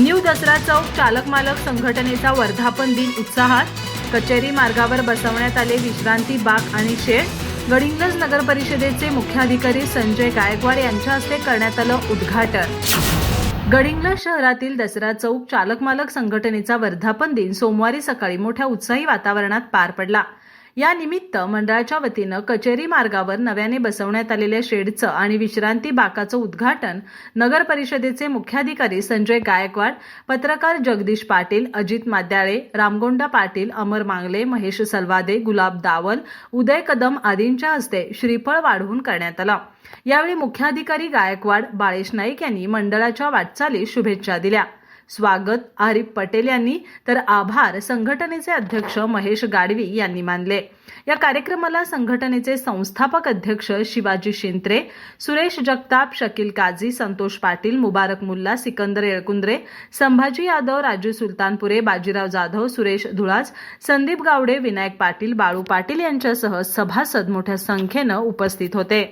New Dasara Chowk चालक मालक संघटनेचा वर्धापन दिन उत्साहात. कचेरी मार्गावर बसवण्यात आले विश्रांती बाग आणि शेड. गडिंग्लज नगर परिषदेचे मुख्याधिकारी संजय गायकवाड यांच्या हस्ते करण्यात आलं उद्घाटन. गडिंग्लज शहरातील दसरा चौक चालक मालक संघटनेचा वर्धापन दिन सोमवारी सकाळी मोठ्या उत्साही वातावरणात पार पडला. या निमित्त मंडळाच्या वतीनं कचेरी मार्गावर नव्याने बसवण्यात आलेल्या शेडचं आणि विश्रांती बाकाचं उद्घाटन नगर परिषदेचे मुख्याधिकारी संजय गायकवाड पत्रकार जगदीश पाटील अजित माद्याळे रामगोंडा पाटील अमर मांगले महेश सलवादे गुलाब दावल उदय कदम आदींच्या हस्ते श्रीफळ वाढवून करण्यात आला. यावेळी मुख्याधिकारी गायकवाड बाळेश नाईक यांनी मंडळाच्या वाटचालीस शुभेच्छा दिल्या. स्वागत आरिफ पटेल यांनी तर आभार संघटनेचे अध्यक्ष महेश गाडवी यांनी मानले. या कार्यक्रमाला संघटनेचे संस्थापक अध्यक्ष शिवाजी शिंत्रे सुरेश जगताप शकील काझी संतोष पाटील मुबारक मुल्ला सिकंदर येळकुंद्रे संभाजी यादव राजू सुलतानपुरे बाजीराव जाधव सुरेश धुळास संदीप गावडे विनायक पाटील बाळू पाटील यांच्यासह सभासद मोठ्या संख्येनं उपस्थित होते.